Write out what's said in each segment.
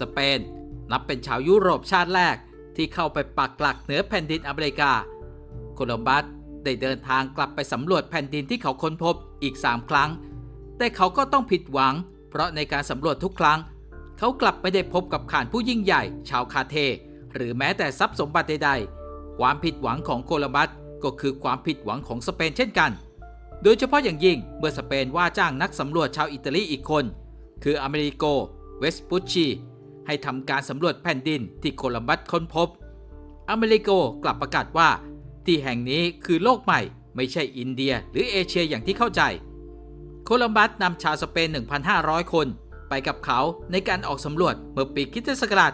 สเปน นับเป็นชาวยุโรปชาติแรกที่เข้าไปปักหลักเหนือแผ่นดินอเมริกา โคลัมบัสได้เดินทางกลับไปสำรวจแผ่นดินที่เขาค้นพบอีก 3 ครั้ง แต่เขาก็ต้องผิดหวัง เพราะในการสำรวจทุกครั้ง เขากลับไม่ได้พบกับข่านผู้ยิ่งใหญ่ ชาวคาเท หรือแม้แต่ทรัพย์สมบัติใดๆ ความผิดหวังของโคลัมบัสก็คือความผิดหวังของสเปนเช่นกัน โดยเฉพาะอย่างยิ่งเมื่อสเปนว่าจ้างนักสำรวจชาวอิตาลีอีกคน คืออเมริโก เวสปุชชี ให้ทำการสำรวจแผ่นดินที่โคลัมบัสค้นพบ อเมริโกกลับประกาศว่า ที่แห่งนี้คือโลกใหม่ ไม่ใช่อินเดียหรือเอเชียอย่างที่เข้าใจ โคลัมบัสนำชาวสเปน 1,500 คน ไปกับเขาในการออกสำรวจเมื่อปีคริสตศักราช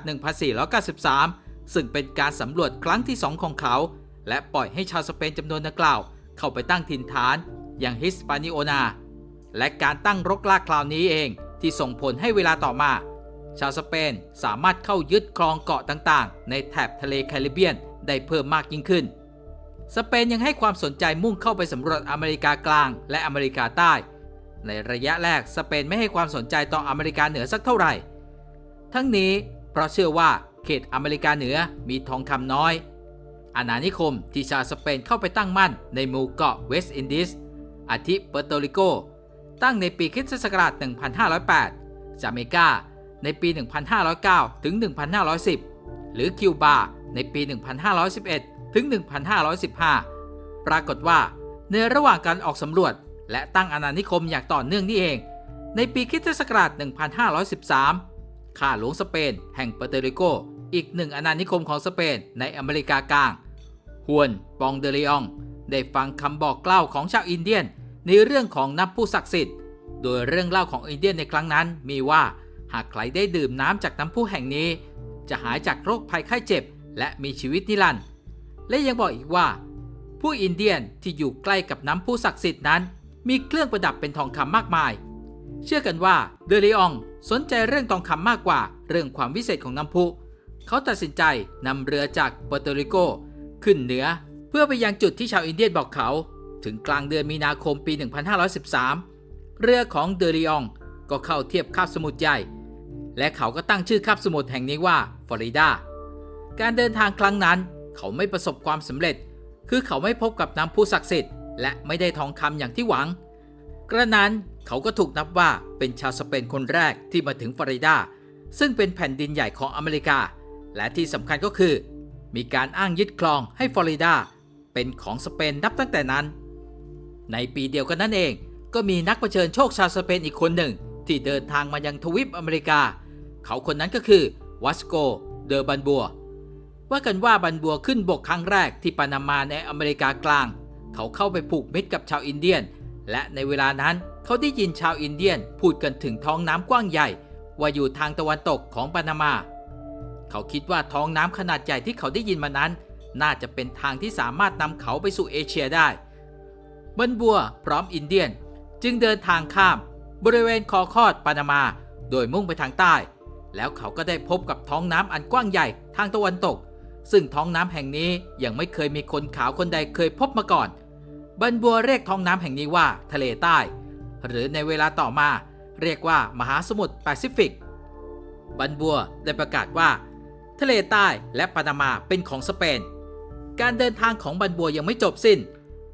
1493 ซึ่งเป็นการสำรวจครั้งที่สองของเขา และปล่อยให้ชาวสเปนจำนวนดังกล่าว เข้าไปตั้งถิ่นฐานอย่างฮิสปานิโอนาและการตั้งรกรากคราวนี้เองที่ส่งผลให้เวลาต่อมา ชาวสเปนสามารถเข้ายึดครองเกาะต่างๆ ในแถบทะเลแคริบเบียนได้เพิ่มมากยิ่งขึ้น สเปนยังให้ความสนใจมุ่งเข้าไปสำรวจอเมริกากลางและอเมริกาใต้ ในระยะแรกสเปนไม่ให้ความสนใจต่ออเมริกาเหนือสักเท่าไหร่ ทั้งนี้เพราะเชื่อว่าเขตอเมริกาเหนือมีทองคำน้อย อาณานิคมที่ชาวสเปนเข้าไปตั้งมั่นในหมู่เกาะเวสต์อินดิสอาทิเปอร์โตริโก ตั้งในปีคริสตศักราช 1508 จาเมกา ในปี 1509 ถึง 1510 หรือคิวบาในปี 1511 ถึง 1515 ปรากฏว่า ในระหว่างการออกสำรวจ และตั้งอาณานิคมอย่างต่อเนื่องนี่เอง ในปีคริสตศักราช 1513 ข้าหลวงสเปน แห่งเปอร์โตริโก อีกหนึ่งอาณานิคมของสเปนในอเมริกากลางฮวนปองเดเลอง ได้ฟังคำบอกเล่าของชาวอินเดียน ในเรื่องของน้ำผู้ศักดิ์สิทธิ์ โดยเรื่องเล่าของอินเดียนในครั้งนั้นมีว่า หากใครได้ดื่มน้ำจากน้ำพุแห่งนี้ จะหายจากโรคภัยไข้เจ็บ และมีชีวิตนิรันดร์และยังบอกอีกว่า ผู้อินเดียนที่อยู่ใกล้กับน้ำพุศักดิ์สิทธิ์นั้น มีเครื่องประดับเป็นทองคำมากมาย เชื่อกันว่าเดลิองสนใจเรื่องทองคำมากกว่า เรื่องความวิเศษของน้ำพุ เขาตัดสินใจนำเรือจากเปอร์โตริโก ขึ้นเหนือเพื่อไปยังจุดที่ชาวอินเดียนบอกเขา ถึงกลางเดือนมีนาคมปี 1513 เรือของเดลิอง ก็เข้าเทียบคาบสมุทรใหญ่ และเขาก็ตั้งชื่อคาบสมุทรแห่งนี้ว่าฟลอริดา การเดินทางครั้งนั้น เขาไม่ประสบความสำเร็จ คือเขาไม่พบกับน้ำพุศักดิ์สิทธิ์และไม่ได้ทองคำอย่างที่หวัง กระนั้นเขาก็ถูกนับว่าเป็นชาวสเปนคนแรกที่มาถึงฟลอริดา ซึ่งเป็นแผ่นดินใหญ่ของอเมริกา และที่สำคัญก็คือ มีการอ้างยึดครองให้ฟลอริดาเป็นของสเปนนับตั้งแต่นั้น ในปีเดียวกันนั่นเองก็มีนักเผชิญโชคชาวสเปนอีกคนหนึ่ง ที่เดินทางมายังทวีปอเมริกา เขาคนนั้นก็คือวัสโก เดอบันบัว ว่ากันว่าบันบัวขึ้นบกครั้งแรกที่ปานามาในอเมริกากลาง เขาเข้าไปผูกมิตรกับชาวอินเดียน และในเวลานั้นเขาได้ยินชาวอินเดียนพูดกันถึงท้องน้ำกว้างใหญ่ ว่าอยู่ทางตะวันตกของปานามา เขาคิดว่าท้องน้ำขนาดใหญ่ที่เขาได้ยินมานั้น น่าจะเป็นทางที่สามารถนำเขาไปสู่เอเชียได้บันบัวพร้อมอินเดียนจึงเดินทางข้าม บริเวณคอคอดปานามา โดยมุ่งไปทางใต้ แล้วเขาก็ได้พบกับท้องน้ำอันกว้างใหญ่ทางตะวันตก ซึ่งท้องน้ำแห่งนี้ยังไม่เคยมีคนขาวคนใดเคยพบมาก่อน บันบัวเรียกท้องน้ำแห่งนี้ว่าทะเลใต้ หรือในเวลาต่อมาเรียกว่ามหาสมุทรแปซิฟิก บันบัวได้ประกาศว่า ทะเลใต้และปานามาเป็นของสเปน การเดินทางของบันบัวยังไม่จบสิ้น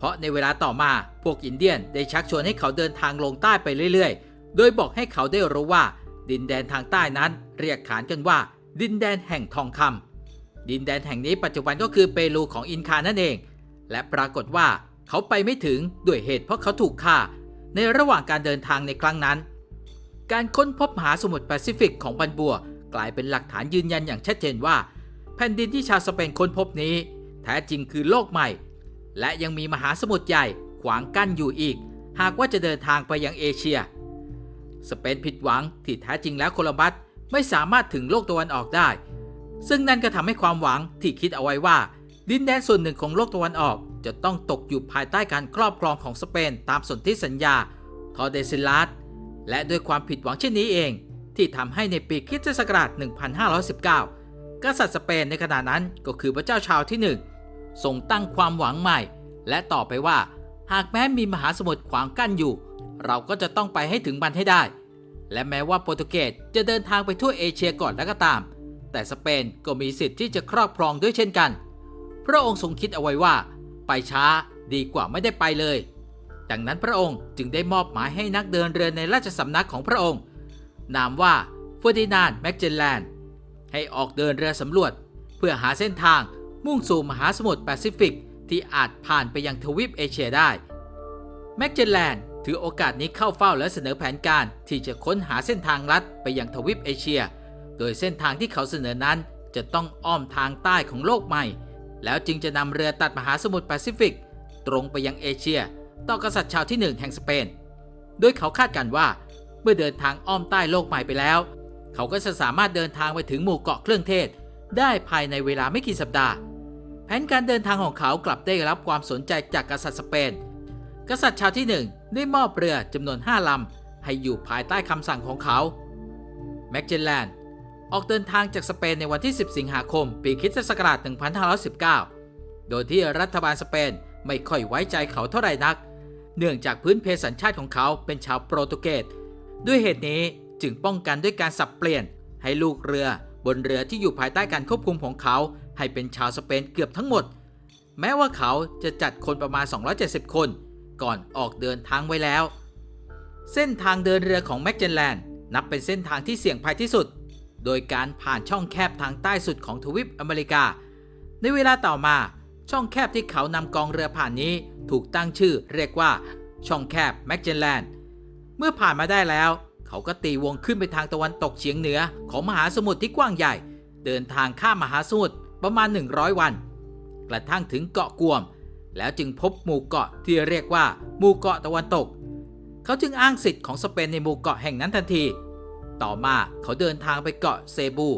เพราะในเวลาต่อมาพวกอินเดียนได้ชักชวนให้เขาเดินทางลงใต้ไปเรื่อยๆ โดยบอกให้เขาได้รู้ว่า ดินแดนทางใต้นั้น เรียกขานกันว่า ดินแดนแห่งทองคำดินแดนแห่งนี้ปัจจุบันก็คือเปรูของอินคานั่นเอง และปรากฏว่าเขาไปไม่ถึงด้วยเหตุเพราะเขาถูกฆ่า ในระหว่างการเดินทางในครั้งนั้น การค้นพบมหาสมุทรแปซิฟิกของบันบัว กลายเป็นหลักฐานยืนยันอย่างชัดเจนว่า แผ่นดินที่ชาวสเปนค้นพบนี้ แท้จริงคือโลกใหม่ และยังมีมหาสมุทรใหญ่ขวางกั้นอยู่อีก หากว่าจะเดินทางไปยังเอเชีย สเปนผิดหวังที่แท้จริงแล้วโคลัมบัสไม่สามารถถึงโลกตะวันออกได้ ซึ่งนั่นก็ทำให้ความหวังที่คิดเอาไว้ว่า ดินแดนส่วนหนึ่งของโลกตะวันออก จะต้องตกอยู่ภายใต้การครอบครองของสเปนตามสนธิสัญญาทอเดซิลัสและด้วยความผิดหวังเช่นนี้เอง ที่ทำให้ในปีคิศักราช 1519 กษัตริย์สเปนในขณะนั้นก็คือพระเจ้าชาวที่ 1 ทรงตั้งความหวังใหม่ และต่อไปว่า หากแม้มีมหาสมุทรขวางกั้นอยู่ เราก็จะต้องไปให้ถึงมันให้ได้ และแม้ว่าโปรตุเกสจะเดินทางไปทั่วเอเชียก่อนแล้วก็ตาม แต่สเปนก็มีสิทธิ์ที่จะครอบครองด้วยเช่นกัน พระองค์ทรงคิดเอาไว้ว่า ไปช้าดีกว่าไม่ได้ไปเลย ดังนั้นพระองค์จึงได้มอบหมายให้นักเดินเรือในราชสำนักของพระองค์ นามว่าฟอร์ดินานแมกเจนแลนให้ออกเดินเรือสำรวจ เพื่อหาเส้นทาง มุ่งสู่มหาสมุทรแปซิฟิกที่อาจผ่านไปยังทวีปเอเชียได้ แมกเจลแลนด์ถือโอกาสนี้เข้าเฝ้าและเสนอแผนการที่จะค้นหาเส้นทางลัดไปยังทวีปเอเชีย โดยเส้นทางที่เขาเสนอนั้นจะต้องอ้อมทางใต้ของโลกใหม่ แล้วจึงจะนำเรือตัดมหาสมุทรแปซิฟิก ตรงไปยังเอเชีย ต่อกษัตริย์ชาวที่หนึ่งแห่งสเปน โดยเขาคาดกันว่า เมื่อเดินทางอ้อมใต้โลกใหม่ไปแล้ว เขาก็จะสามารถเดินทางไปถึงหมู่เกาะเครื่องเทศ ได้ภายในเวลาไม่กี่สัปดาห์ ผนการเดินทางของเขากลับได้รับความสนใจจากกษัตริย์สเปน กษัตริย์ชาวที่หนึ่งได้มอบเรือจำนวน 5 ลำ ให้อยู่ภายใต้คำสั่งของเขาแมกเจลแลนด์ออกเดินทางจากสเปนในวันที่ 10 สิงหาคม ปีคริสตศักราช1519 โดยที่รัฐบาลสเปนไม่ค่อยไว้ใจเขาเท่าไหร่นัก เนื่องจากพื้นเพสัญชาติของเขาเป็นชาวโปรตุเกส ด้วยเหตุนี้จึงป้องกันด้วยการสับเปลี่ยนให้ลูกเรือ บนเรือที่อยู่ภายใต้การควบคุมของเขา ให้เป็นชาวสเปนเกือบทั้งหมด แม้ว่าเขาจะจัดคนประมาณ 270 คน ก่อนออกเดินทางไว้แล้ว เส้นทางเดินเรือของแมกเจลแลนด์นับเป็นเส้นทางที่เสี่ยงภัยที่สุด โดยการผ่านช่องแคบทางใต้สุดของทวีปอเมริกา ในเวลาต่อมาช่องแคบที่เขานำกองเรือผ่านนี้ถูกตั้งชื่อเรียกว่าช่องแคบแมกเจลแลนด์เมื่อผ่านมาได้แล้ว เขาก็ตีวงขึ้นไปทางตะวันตกเฉียงเหนือของมหาสมุทรที่กว้างใหญ่ เดินทางข้ามมหาสมุทรประมาณ 100 วัน กระทั่งถึงเกาะกวม แล้วจึงพบหมู่เกาะที่เรียกว่าหมู่เกาะตะวันตก เขาจึงอ้างสิทธิ์ของสเปนในหมู่เกาะแห่งนั้นทันที ต่อมาเขาเดินทางไปเกาะเซบู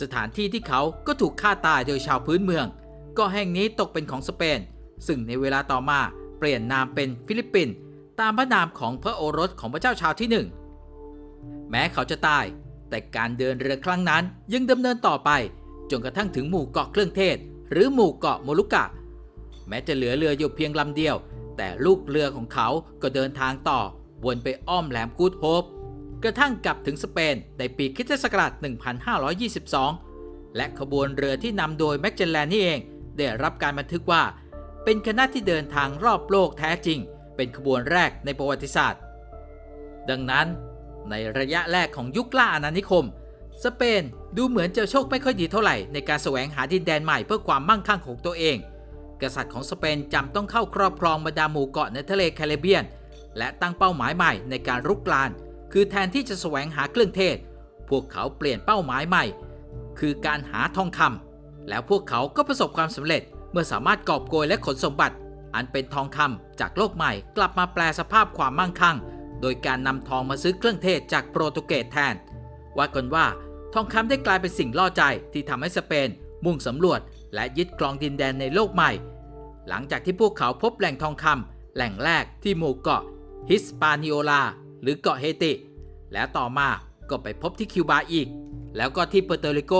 สถานที่ที่เขาก็ถูกฆ่าตายโดยชาวพื้นเมือง เกาะแห่งนี้ตกเป็นของสเปน ซึ่งในเวลาต่อมาเปลี่ยนนามเป็นฟิลิปปินส์ตามพระนามของพระโอรสของพระเจ้าชาวที่หนึ่ง แม้เขาจะตาย แต่การเดินเรือครั้งนั้นยังดำเนินต่อไปจนกระทั่งถึงหมู่เกาะเครื่องเทศ หรือหมู่เกาะโมลุกะ แม้จะเหลือเรืออยู่เพียงลำเดียว แต่ลูกเรือของเขาก็เดินทางต่อ วนไปอ้อมแหลมกูดโฮปกระทั่งกลับถึงสเปนในปีคิศักราช 1522 และขบวนเรือที่นำโดยแมกเจลแลนนี่เองได้รับการบันทึกว่า เป็นคณะที่เดินทางรอบโลกแท้จริง เป็นขบวนแรกในประวัติศาสตร์ ดังนั้น ในระยะแรกของยุคล่าอาณานิคม สเปนดูเหมือนจะโชคไม่ค่อยดีเท่าไหร่ในการแสวงหาดินแดนใหม่เพื่อความมั่งคั่งของตัวเอง กษัตริย์ของสเปนจำต้องเข้าครอบครองบรรดาหมู่เกาะในทะเลแคริบเบียน และตั้งเป้าหมายใหม่ในการรุกราน คือแทนที่จะแสวงหาเครื่องเทศ พวกเขาเปลี่ยนเป้าหมายใหม่ คือการหาทองคำแล้วพวกเขาก็ประสบความสำเร็จเมื่อสามารถกอบโกยและขนสมบัติ อันเป็นทองคำจากโลกใหม่กลับมาแปลสภาพความมั่งคั่ง โดยการนำทองมาซื้อเครื่องเทศจากโปรตุเกสแทน ว่ากันว่าทองคำได้กลายเป็นสิ่งล่อใจที่ทำให้สเปน มุ่งสำรวจ และยึดครองดินแดนในโลกใหม่ หลังจากที่พวกเขาพบแหล่งทองคำแหล่งแรกที่หมู่เกาะฮิสปานิโอลา หรือเกาะเฮติ แล้วต่อมาก็ไปพบที่คิวบาอีก แล้วก็ที่เปอร์โตริโก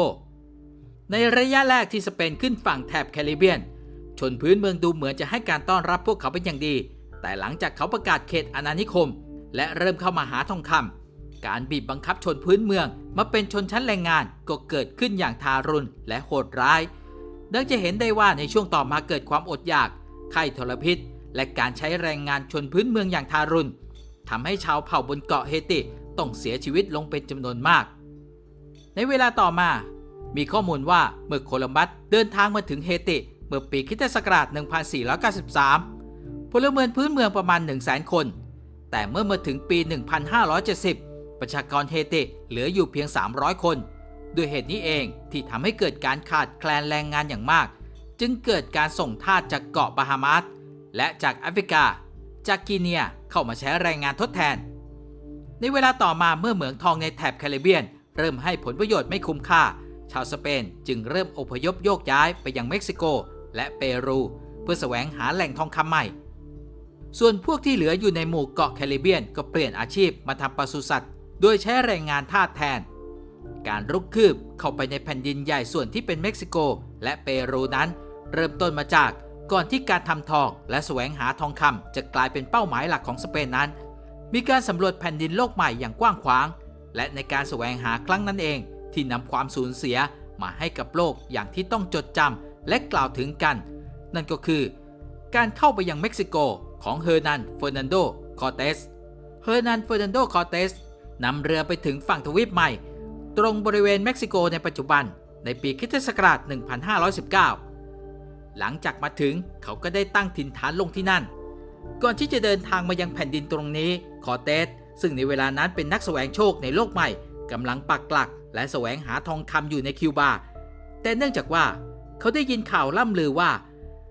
ในระยะแรกที่สเปนขึ้นฝั่งแถบแคริบเบียน ชนพื้นเมืองดูเหมือนจะให้การต้อนรับพวกเขาเป็นอย่างดี แต่หลังจากเขาประกาศเขตอาณานิคม และเริ่มเข้ามาหาทองคำการบีบบังคับชนพื้นเมืองมาเป็นชนชั้นแรงงานก็เกิดขึ้นอย่างทารุณและโหดร้ายดังจะเห็นได้ว่าในช่วงต่อมาเกิดความอดอยากไข้ทรพิษ และการใช้แรงงานชนพื้นเมืองอย่างทารุณทำให้ชาวเผ่าบนเกาะเฮติต้องเสียชีวิตลงเป็นจำนวนมาก ในเวลาต่อมา มีข้อมูลว่าเมื่อโคลัมบัสเดินทางมาถึงเฮติ เมื่อปีคริสตศักราช 1493 พลเมืองพื้นเมืองประมาณ 100,000 คน แต่เมื่อมาถึงปี 1570 ประชากรเฮติเหลืออยู่เพียง 300 คน ด้วยเหตุนี้เองที่ทำให้เกิดการขาดแคลนแรงงานอย่างมาก จึงเกิดการส่งทาสจากเกาะบาฮามาสและจากแอฟริกา จากกีเนียเข้ามาใช้แรงงานทดแทน ในเวลาต่อมาเมื่อเหมืองทองในแถบแคริบเบียน เริ่มให้ผลประโยชน์ไม่คุ้มค่า ชาวสเปนจึงเริ่มอพยพโยกย้ายไปยังเม็กซิโก และเปรู เพื่อแสวงหาแหล่งทองคำใหม่ ส่วนพวกที่เหลืออยู่ในหมู่เกาะแคริบเบียนก็เปลี่ยนอาชีพมาทำปศุสัตว์ โดยใช้แรงงานทาสแทน การรุกคืบเข้าไปในแผ่นดินใหญ่ส่วนที่เป็นเม็กซิโก และเปรูนั้น เริ่มต้นมาจากก่อนที่การทำทองและแสวงหาทองคำจะกลายเป็นเป้าหมายหลักของสเปนนั้น มีการสำรวจแผ่นดินโลกใหม่อย่างกว้างขวาง และในการแสวงหาครั้งนั้นเอง ที่นำความสูญเสียมาให้กับโลกอย่างที่ต้องจดจำและกล่าวถึงกัน นั่นก็คือ การเข้าไปยังเม็กซิโก ของเฮอร์นันเฟอร์นันโด คอเตส เฮอร์นันเฟอร์นันโด คอเตสนำเรือไปถึงฝั่งทวีปใหม่ ตรงบริเวณเม็กซิโกในปัจจุบันในปีคิศักราช 1519 หลังจากมาถึงเขาก็ได้ตั้งถิ่นฐานลงที่นั่น ก่อนที่จะเดินทางมายังแผ่นดินตรงนี้ คอเตส ซึ่งในเวลานั้นเป็นนักแสวงโชคในโลกใหม่กำลังปักหลัก และแสวงหาทองคำอยู่ในคิวบา แต่เนื่องจากว่า เขาได้ยินข่าวล่ำลือว่า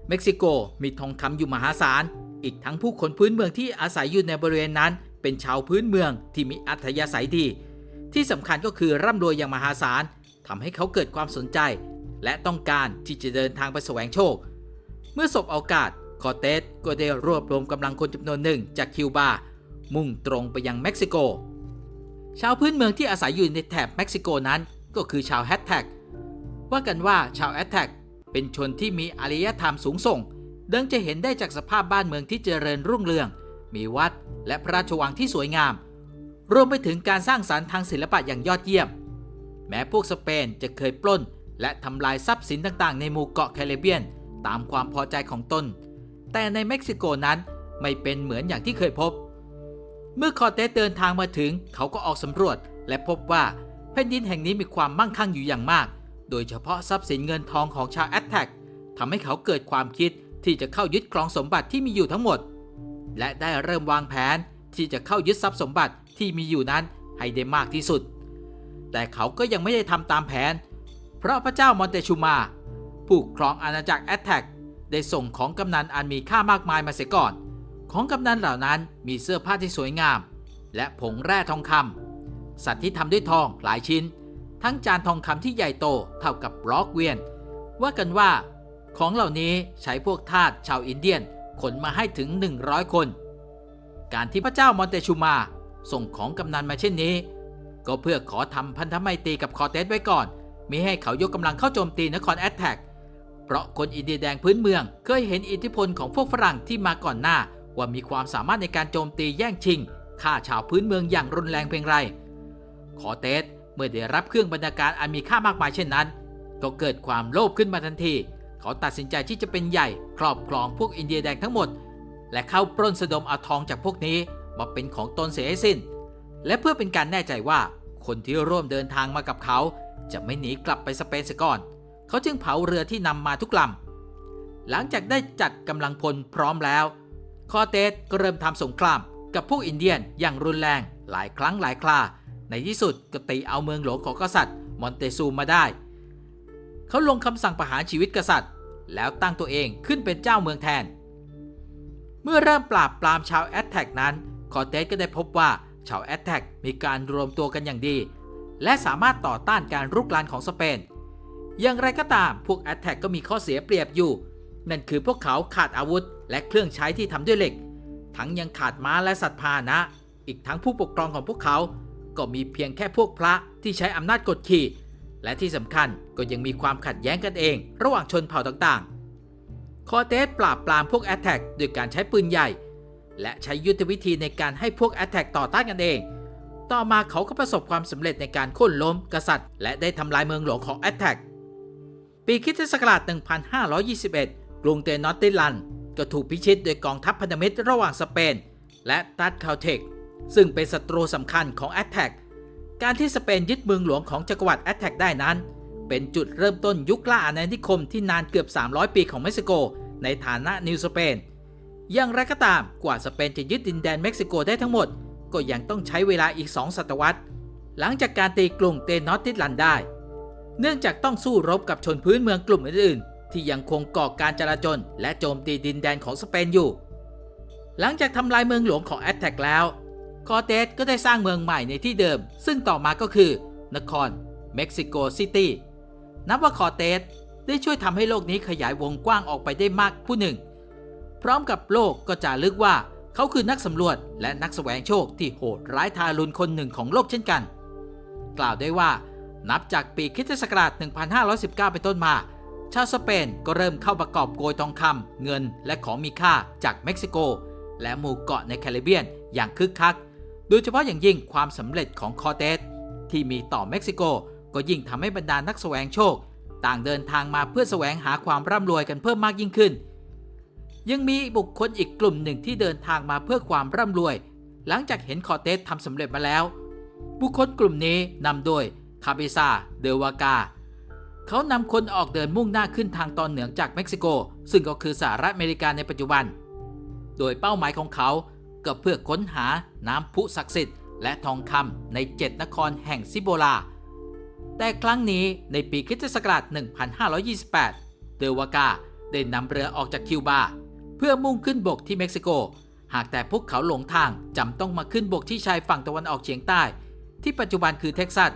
เม็กซิโกมีทองคำอยู่มหาศาล อีกทั้งผู้คนพื้นเมืองที่อาศัยอยู่ในบริเวณนั้น เป็นชาวพื้นเมืองที่มีอัธยาศัยดี ที่สำคัญก็คือร่ำรวยอย่างมหาศาลทำให้เขาเกิดความสนใจ และต้องการที่จะเดินทางไปแสวงโชค เมื่อสบโอกาสคอเตสก็ได้รวบรวมกำลังคนจำนวนหนึ่งจากคิวบา มุ่งตรงไปยังเม็กซิโก ชาวพื้นเมืองที่อาศัยอยู่ในแถบเม็กซิโกนั้นก็คือชาวแฮตแท็กว่ากันว่าชาวแฮตแท็กเป็นชนที่มีอารยธรรมสูงส่ง ดังจะเห็นได้จากสภาพบ้านเมืองที่เจริญรุ่งเรือง มีวัดและพระราชวังที่สวยงาม รวมไปถึงการสร้างสารรค์ทางศิลปะอย่างยอดเยี่ยม แม้พวกสเปนจะเคยปล้น และทำลายทรัพย์สินต่างๆ ในหมู่เกาะแคริบเบียน ตามความพอใจของตน แต่ในเม็กซิโกนั้นไม่เป็นเหมือนอย่างที่เคยพบ เมื่อคอเตสเดินทางมาถึงเขาก็ออกสำรวจ และพบว่าแผ่นดินแห่งนี้มีความมั่งคั่งอยู่อย่างมาก โดยเฉพาะทรัพย์สินเงินทองของชาวแอตแทกทำให้เขาเกิดความคิด ที่จะเข้ายึดครองสมบัติที่มีอยู่ทั้งหมด และได้เริ่มวางแผนที่จะเข้ายึดทรัพย์สมบัติที่มีอยู่นั้นให้ได้มากที่สุด แต่เขาก็ยังไม่ได้ทำตามแผน เพราะพระเจ้ามอนเตชูมา ผู้ครองอาณาจักรแอตแทกได้ส่งของกำนันอันมีค่ามากมายมาเสียก่อน ของกำนันเหล่านั้นมีเสื้อผ้าที่สวยงาม และผงแร่ทองคำสัตว์ที่ทำด้วยทองหลายชิ้น ทั้งจานทองคำที่ใหญ่โตเท่ากับบล็อกเวียน ว่ากันว่า ของเหล่านี้ใช้พวกทาสชาวอินเดียนขนมาให้ถึง 100 คน การที่พระเจ้ามอนเตชูมาส่งของกำนันมาเช่นนี้ ก็เพื่อขอทำพันธไมตรีกับคอเตสไว้ก่อนมิให้เขายกกำลังเข้าโจมตีนครแอตแทกเพราะคนอินเดียแดงพื้นเมือง เคยเห็นอิทธิพลของพวกฝรั่งที่มาก่อนหน้า ว่ามีความสามารถในการโจมตีแย่งชิงฆ่าชาวพื้นเมืองอย่างรุนแรงเพียงไร คอเตสเมื่อได้รับเครื่องบรรณาการอันมีค่ามากมายเช่นนั้น ก็เกิดความโลภขึ้นมาทันที เขาตัดสินใจที่จะเป็นใหญ่ครอบครองพวกอินเดียแดงทั้งหมด และเข้าปล้นสะดมเอาทองจากพวกนี้มาเป็นของตนเสียให้สิ้น และเพื่อเป็นการแน่ใจว่าคนที่ร่วมเดินทางมากับเขา จะไม่หนีกลับไปสเปนเสียก่อน เขาจึงเผาเรือที่นำมาทุกลำหลังจากได้จัดกำลังพลพร้อมแล้ว คอเตสก็เริ่มทำสงครามกับพวกอินเดียนอย่างรุนแรงหลายครั้งหลายครา ในที่สุดก็ตีเอาเมืองหลวงของกษัตริย์มอนเตซูมาได้ เขาลงคำสั่งประหารชีวิตกษัตริย์ แล้วตั้งตัวเองขึ้นเป็นเจ้าเมืองแทน เมื่อเริ่มปราบปรามชาวแอตแทกนั้น คอเตสก็ได้พบว่าชาวแอตแทกมีการรวมตัวกันอย่างดี และสามารถต่อต้านการรุกรานของสเปน อย่างไรก็ตามพวกแอตแทกก็มีข้อเสียเปรียบอยู่ นั่นคือพวกเขาขาดอาวุธ และเครื่องใช้ที่ทำด้วยเหล็ก ทั้งยังขาดม้าและสัตว์พาหนะ อีกทั้งผู้ปกครองของพวกเขา ก็มีเพียงแค่พวกพระที่ใช้อำนาจกดขี่ และที่สำคัญก็ยังมีความขัดแย้งกันเอง ระหว่างชนเผ่าต่างๆ คอเตสปราบปรามพวกแอตแทกโดยการใช้ปืนใหญ่ และใช้ยุทธวิธีในการให้พวกแอตแทกต่อต้านกันเอง ต่อมาเขาก็ประสบความสำเร็จในการโค่นล้มกษัตริย์ และได้ทำลายเมืองหลวงของแอตแทกปีคริสตศักราช 1521 กรุงเตนอตติลัน ก็ถูกพิชิตโดยกองทัพพันธมิตรระหว่างสเปน และตัดคาเทกซึ่งเป็นศัตรูสำคัญของแอตแทก การที่สเปนยึดเมืองหลวงของจักรวรรดิแอตแทกได้นั้น เป็นจุดเริ่มต้นยุคล่าอาณานิคมที่นานเกือบ 300 ปีของเม็กซิโก ในฐานะนิวสเปนอย่างไรก็ตามกว่าสเปนจะยึดดินแดนเม็กซิโกได้ทั้งหมด ก็ยังต้องใช้เวลาอีก 2 ศตวรรษ หลังจากการตีกรุงเตนอตติลันได้ เนื่องจากต้องสู้รบกับชนพื้นเมืองกลุ่มอื่นๆ ที่ยังคงก่อการจลาจลและโจมตีดินแดนของสเปนอยู่ หลังจากทำลายเมืองหลวงของแอตแทกแล้ว คอเตสก็ได้สร้างเมืองใหม่ในที่เดิม ซึ่งต่อมาก็คือ นครเม็กซิโกซิตี้นับว่าคอเตสได้ช่วยทำให้โลกนี้ขยายวงกว้างออกไปได้มากผู้หนึ่ง พร้อมกับโลกก็จะลึกว่าเขาคือนักสำรวจและนักแสวงโชคที่โหดร้ายทารุณคนหนึ่งของโลกเช่นกัน กล่าวได้ว่านับจากปีคิตศักราช 1519 เป็นต้นมา ชาวสเปนก็เริ่มเข้าประกอบโกยทองคำเงินและของมีค่าจากเม็กซิโก และหมู่เกาะในแคริบเบียนอย่างคึกคัก โดยเฉพาะอย่างยิ่งความสำเร็จของคอเตสที่มีต่อเม็กซิโกก็ยิ่งทำให้บรรดานักแสวงโชค ต่างเดินทางมาเพื่อแสวงหาความร่ำรวยกันเพิ่มมากยิ่งขึ้น ยังมีบุคคลอีกกลุ่มหนึ่งที่เดินทางมาเพื่อความร่ำรวย หลังจากเห็นคอเตสทำสำเร็จมาแล้ว บุคคลกลุ่มนี้นำโดยคาเบซาเดวากาเขานำคนออกเดินมุ่งหน้าขึ้นทางตอนเหนือจากเม็กซิโก ซึ่งก็คือสหรัฐอเมริกาในปัจจุบัน โดยเป้าหมายของเขา ก็เพื่อค้นหาน้ำพุศักดิ์สิทธิ์และทองคำในเจ็ดนครแห่งซิโบลา แต่ครั้งนี้ในปีคริสตศักราช 1528 เดวากาได้นำเรือออกจากคิวบา เพื่อมุ่งขึ้นบกที่เม็กซิโก หากแต่พวกเขาหลงทางจำต้องมาขึ้นบกที่ชายฝั่งตะวันออกเฉียงใต้ ที่ปัจจุบันคือเท็กซัส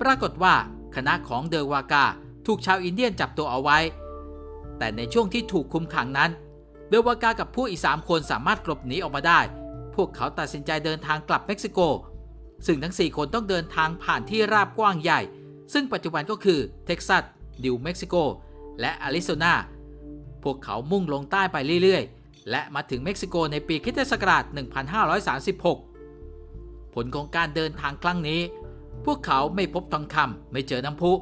ปรากฏว่าคณะของเดวากาถูกชาวอินเดียนจับตัวเอาไว้ แต่ในช่วงที่ถูกคุมขังนั้น เดวากากับผู้อีกสามคนสามารถกลบหนีออกมาได้ วกเขาตัดสินใจเดินทางกลับเม็กซิโก ซึ่งทั้ง 4 คนต้องเดินทางผ่านที่ราบกว้างใหญ่ ซึ่งปัจจุบันก็คือเท็กซัสนิวเม็กซิโก และอาริโซนา พวกเขามุ่งลงใต้ไปเรื่อยๆ และมาถึงเม็กซิโกในปีคริสตศักราช 1536 ผลของการเดินทางครั้งนี้ พวกเขาไม่พบทองคำไม่เจอน้ำพุ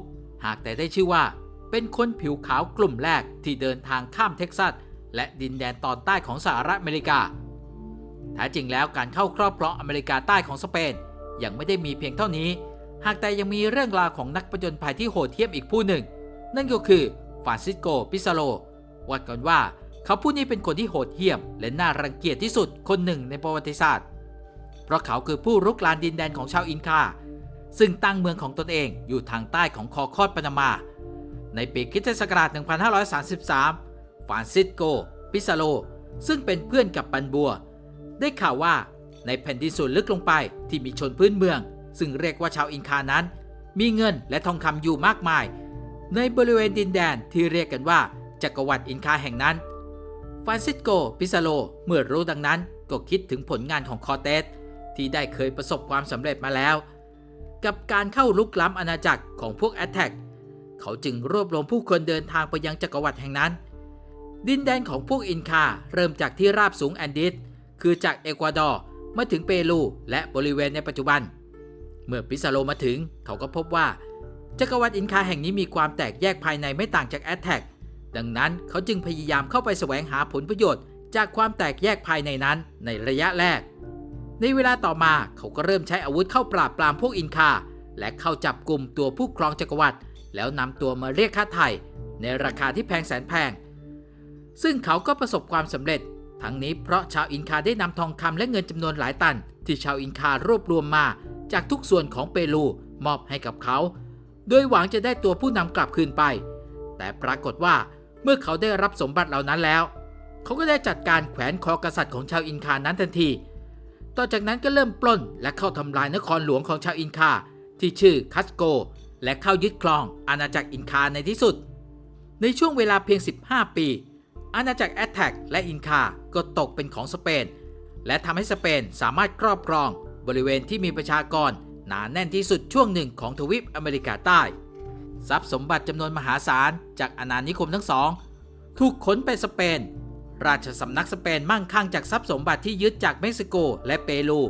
หากแต่ได้ชื่อว่า เป็นคนผิวขาวกลุ่มแรกที่เดินทางข้ามเท็กซัสและดินแดนตอนใต้ของสหรัฐอเมริกา แท้จริงแล้วการเข้าครอบครองอเมริกาใต้ของสเปนยังไม่ได้มีเพียงเท่านี้ หากแต่ยังมีเรื่องราวของนักประจนภัยที่โหดเหี้ยมอีกผู้หนึ่ง นั่นก็คือฟรานซิสโกปิซาโลว่ากันว่าเขาผู้นี้เป็นคนที่โหดเหี้ยม และน่ารังเกียจที่สุดคนหนึ่งในประวัติศาสตร์ เพราะเขาคือผู้รุกรานดินแดนของชาวอินคา ซึ่งตั้งเมืองของตนเองอยู่ทางใต้ของคอคอดปานามา ในปีคิตศักราช 1533 ฟรานซิสโกปิซาโล ซึ่งเป็นเพื่อนกับปันบัว ได้ข่าวว่าในแผ่นดินส่วนลึกลงไปที่มีชนพื้นเมือง ซึ่งเรียกว่าชาวอินคานั้น มีเงินและทองคำอยู่มากมาย ในบริเวณดินแดนที่เรียกกันว่าจักรวรรดิอินคาแห่งนั้นฟรานซิสโกปิซาโลเมื่อรู้ดังนั้นก็คิดถึงผลงานของคอเตส ที่ได้เคยประสบความสำเร็จมาแล้ว กับการเข้าลุกล้ำอาณาจักรของพวกแอตแทกเขาจึงรวบรวมผู้คนเดินทางไปยังจักรวรรดิแห่งนั้น ดินแดนของพวกอินคาเริ่มจากที่ราบสูงแอนดีส คือจากเอกวาดอร์มาถึงเปรูและบริเวณในปัจจุบัน เมื่อปิซาโลมาถึงเขาก็พบว่าจักรวรรดิอินคาแห่งนี้มีความแตกแยกภายในไม่ต่างจากแอตแทกดังนั้นเขาจึงพยายามเข้าไปแสวงหาผลประโยชน์ จากความแตกแยกภายในนั้นในระยะแรก ในเวลาต่อมาเขาก็เริ่มใช้อาวุธเข้าปราบปรามพวกอินคา และเข้าจับกลุ่มตัวผู้ครองจักรวรรดิแล้วนำตัวมาเรียกค่าไถ่ในราคาที่แพงแสนแพง ซึ่งเขาก็ประสบความสำเร็จ ทั้งนี้เพราะชาวอินคาได้นำทองคำและเงินจำนวนหลายตัน ที่ชาวอินคารวบรวมมาจากทุกส่วนของเปรูมอบให้กับเขา โดยหวังจะได้ตัวผู้นำกลับคืนไป แต่ปรากฏว่าเมื่อเขาได้รับสมบัติเหล่านั้นแล้ว เขาก็ได้จัดการแขวนคอกษัตริย์ของชาวอินคานั้นทันที ต่อจากนั้นก็เริ่มปล้นและเข้าทำลายนครหลวงของชาวอินคาที่ชื่อคัสโก และเข้ายึดครองอาณาจักรอินคาในที่สุด ในช่วงเวลาเพียง 15 ปี อาณาจักรแอตแทกและอินคา ก็ตกเป็นของสเปน และทำให้สเปนสามารถครอบครองบริเวณที่มีประชากรหนาแน่นที่สุดช่วงหนึ่งของทวีปอเมริกาใต้ ทรัพย์สมบัติจำนวนมหาศาลจากอาณานิคมทั้งสอง ถูกขนไปสเปน ราชสำนักสเปนมั่งคั่งจากทรัพย์สมบัติที่ยึดจากเม็กซิโกและเปรู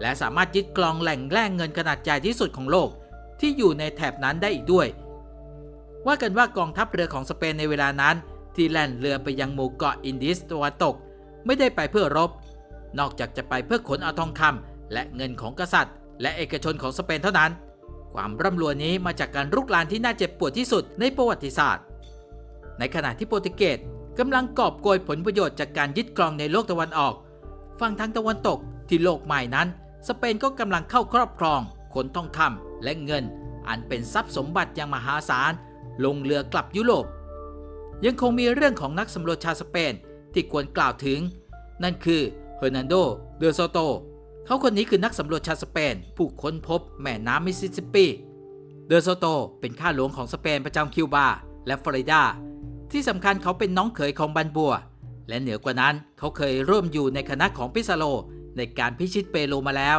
และสามารถยึดกลองแหล่งแร่เงินขนาดใหญ่ที่สุดของโลก ที่อยู่ในแถบนั้นได้อีกด้วย ว่ากันว่ากองทัพเรือของสเปนในเวลานั้น ที่แล่นเรือไปยังหมู่เกาะอินดิสตะวันตก ไม่ได้ไปเพื่อรบ นอกจากจะไปเพื่อขนเอาทองคำและเงินของกษัตริย์ และเอกชนของสเปนเท่านั้น ความร่ำรวยนี้มาจากการรุกรานที่น่าเจ็บปวดที่สุดในประวัติศาสตร์ ในขณะที่โปรตุเกสกำลังกอบโกยผลประโยชน์จากการยึดครองในโลกตะวันออก ฝั่งทางตะวันตกที่โลกใหม่นั้น สเปนก็กำลังเข้าครอบครองขนทองคำและเงิน อันเป็นทรัพย์สมบัติอย่างมหาศาลลงเรือกลับยุโรปยังคงมีเรื่องของนักสำรวจชาวสเปน ที่ควรกล่าวถึง นั่นคือเฮอร์นันโด เดอโซโต เขาคนนี้คือนักสำรวจชาวสเปน ผู้ค้นพบแม่น้ำมิสซิสซิปปี เดอโซโตเป็นข้าหลวงของสเปนประจำคิวบาและฟลอริดา ที่สำคัญเขาเป็นน้องเขยของบันบัว และเหนือกว่านั้นเขาเคยร่วมอยู่ในคณะของพิซาโลในการพิชิตเปรูมาแล้ว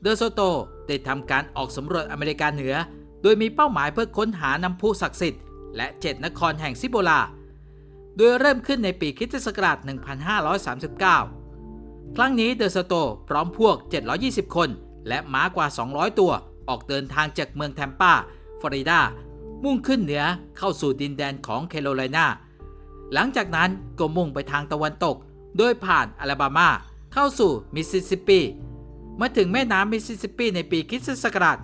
เดอโซโตได้ทำการออกสำรวจอเมริกาเหนือ โดยมีเป้าหมายเพื่อค้นหาน้ำพุศักดิ์สิทธิ์และเจ็ดนครแห่งซิโบลา โดยเริ่มขึ้นในปีคริสตศักราช 1539 ครั้งนี้เดอ s โตพร้อมพวก 720 คน และม้ากว่า 200 ตัว ออกเดินทางจากเมืองแทมปา ฟลอริดา มุ่งขึ้นเหนือเข้าสู่ดินแดนของแคโรไลนา หลังจากนั้นก็มุ่งไปทางตะวันตก โดยผ่านอลาบามา เข้าสู่มิสซิสซิปปี มาถึงแม่น้ำมิสซิสซิปปีในปีคริสตศักราช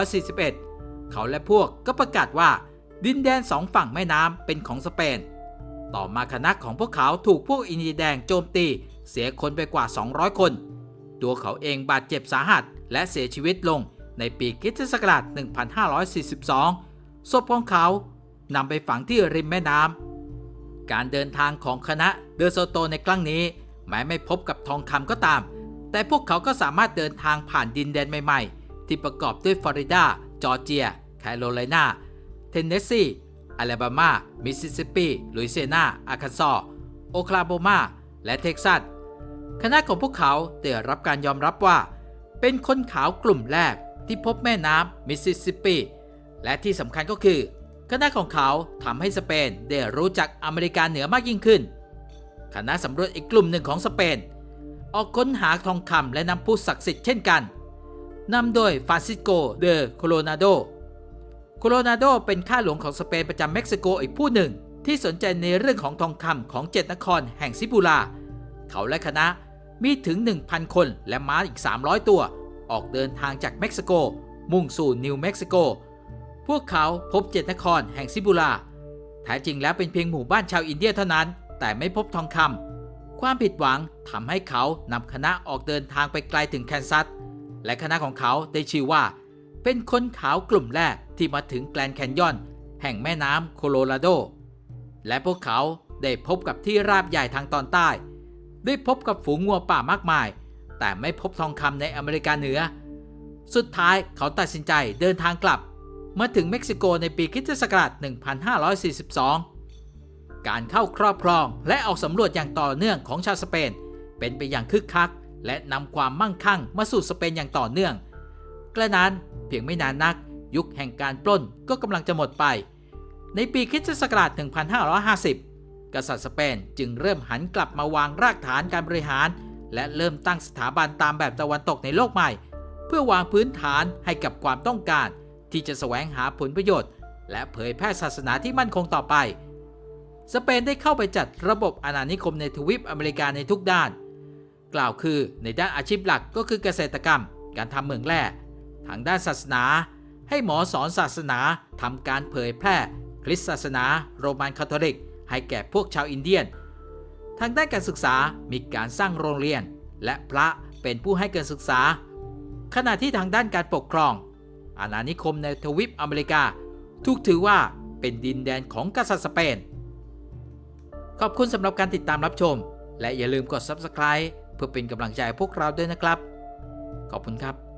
1541 เขาและพวกก็ประกาศว่า ดินแดนสองฝั่งแม่น้ำเป็นของสเปน ต่อมาคณะของพวกเขาถูกพวกอินเดียแดงโจมตี เสียคนไปกว่า 200 คน ตัวเขาเองบาดเจ็บสาหัส และเสียชีวิตลงในปีคริสตศักราช 1542 ศพของเขานำไปฝังที่ริมแม่น้ำ การเดินทางของคณะเดอโซโตในครั้งนี้ แม้ไม่พบกับทองคำก็ตาม แต่พวกเขาก็สามารถเดินทางผ่านดินแดนใหม่ ๆ ที่ประกอบด้วยฟลอริดา จอร์เจีย แคโรไลนา เทนเนสซี อลาบามา มิสซิสซิปปี ลุยเซียนาอาคันซอโอคลาโฮมา และเท็กซัส คณะของพวกเขาได้รับการยอมรับว่า เป็นคนขาวกลุ่มแรกที่พบแม่น้ำมิสซิสซิปปี และที่สำคัญก็คือ คณะของเขาทำให้สเปนได้รู้จักอเมริกาเหนือมากยิ่งขึ้น คณะสำรวจอีกกลุ่มหนึ่งของสเปน ออกค้นหาทองคำและน้ำพุศักดิ์สิทธิ์เช่นกันนำโดยฟรานซิสโก เดอโคโลนาโด โคโลนาโดเป็นข้าหลวงของสเปนประจำเม็กซิโกอีกผู้หนึ่ง ที่สนใจในเรื่องของทองคำของเจ็ดนครแห่งซิบูลา เขาและคณะมีถึง 1,000 คนและม้าอีก 300 ตัว ออกเดินทางจากเม็กซิโก มุ่งสู่นิวเม็กซิโก พวกเขาพบเจ็ดนครแห่งซิบูลาแท้จริงแล้วเป็นเพียงหมู่บ้านชาวอินเดียเท่านั้น แต่ไม่พบทองคำความผิดหวังทำให้เขานำคณะออกเดินทางไปไกลถึงแคนซัส และคณะของเขาได้ชื่อว่า เป็นคนขาวกลุ่มแรกที่มาถึงแกลนแคนยอน แห่งแม่น้ำโคโลราโด และพวกเขาได้พบกับที่ราบใหญ่ทางตอนใต้ ได้พบกับฝูงงัวป่ามากมาย แต่ไม่พบทองคำในอเมริกาเหนือ สุดท้ายเขาตัดสินใจเดินทางกลับ มาถึงเม็กซิโกในปีคิศักราช 1542 การเข้าครอบครองและออกสำรวจอย่างต่อเนื่องของชาวสเปน เป็นไปอย่างคึกคัก และนำความมั่งคั่งมาสู่สเปนอย่างต่อเนื่อง กระนั้นเพียงไม่นานนัก ยุคแห่งการปล้นก็กำลังจะหมดไป ในปีคริสตศักราช 1550 กษัตริย์สเปนจึงเริ่มหันกลับมาวางรากฐานการบริหาร และเริ่มตั้งสถาบันตามแบบตะวันตกในโลกใหม่ เพื่อวางพื้นฐานให้กับความต้องการ ที่จะแสวงหาผลประโยชน์ และเผยแพร่ศาสนาที่มั่นคงต่อไป สเปนได้เข้าไปจัดระบบอาณานิคมในทวีปอเมริกาในทุกด้าน กล่าวคือในด้านอาชีพหลักก็คือเกษตรกรรม การทำเหมืองแร่ ทางด้านศาสนา ให้หมอสอนศาสนาทำการเผยแพร่คริสตศาสนาโรมันคาทอลิก ให้แก่พวกชาวอินเดียน ทางด้านการศึกษามีการสร้างโรงเรียน และพระเป็นผู้ให้การศึกษา ขณะที่ทางด้านการปกครอง อาณานิคมในทวีปอเมริกา ถูกถือว่าเป็นดินแดนของกษัตริย์สเปน ขอบคุณสำหรับการติดตามรับชม และอย่าลืมกด Subscribe เพื่อเป็นกำลังใจพวกเราด้วยนะครับ ขอบคุณครับ